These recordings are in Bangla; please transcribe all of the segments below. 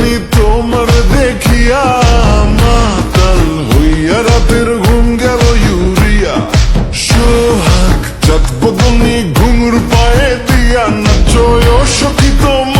আমি তোমার দেখিয়া মাতাল হইয়া রাতের ঘুম গেল ইউরিয়া। সোহাগ চাঁদ বদনি ঘুঙুর পায়ে দিয়া নাচয় সখী তোমার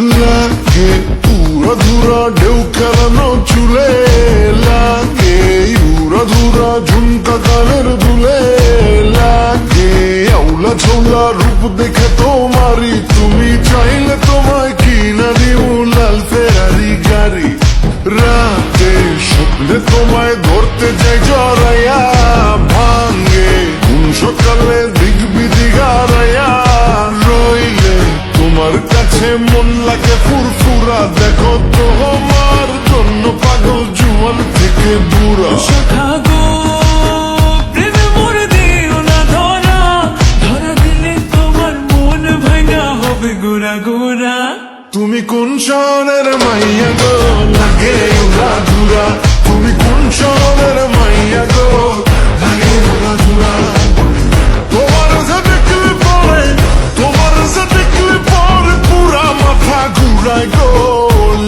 লাগে পুরা ধুরা ঢেউ খেলানো চুলে লাগে, উড়া ধুরা ঝুমকা কানের দুলে, লাগে, আউলা ঝোলা রূপ দেখে তোমারি তুমি চাইলে তোমায় কিনা দিও লাল ফেরারি গাড়ি। রাতে স্বপ্নে তোমায় ধরতে যাই জড়াইয়া ভাঙ্গে কাছে মন লাগে ফুরফুরা। দেখো তোমার জন্য পাগল জুয়ান থেকে বুড়া। শাখা গো, মরে দিও ধরা। ধরা দিলে তোমার মন ভাঙা হবে গুড়া গুড়া। তুমি কোন শহরের মাইয়া গো? লাগে উড়া ধুরা। তুমি কোন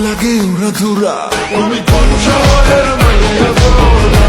লাগে ওরা ধুরা তুমি কোন শহরের মাইয়া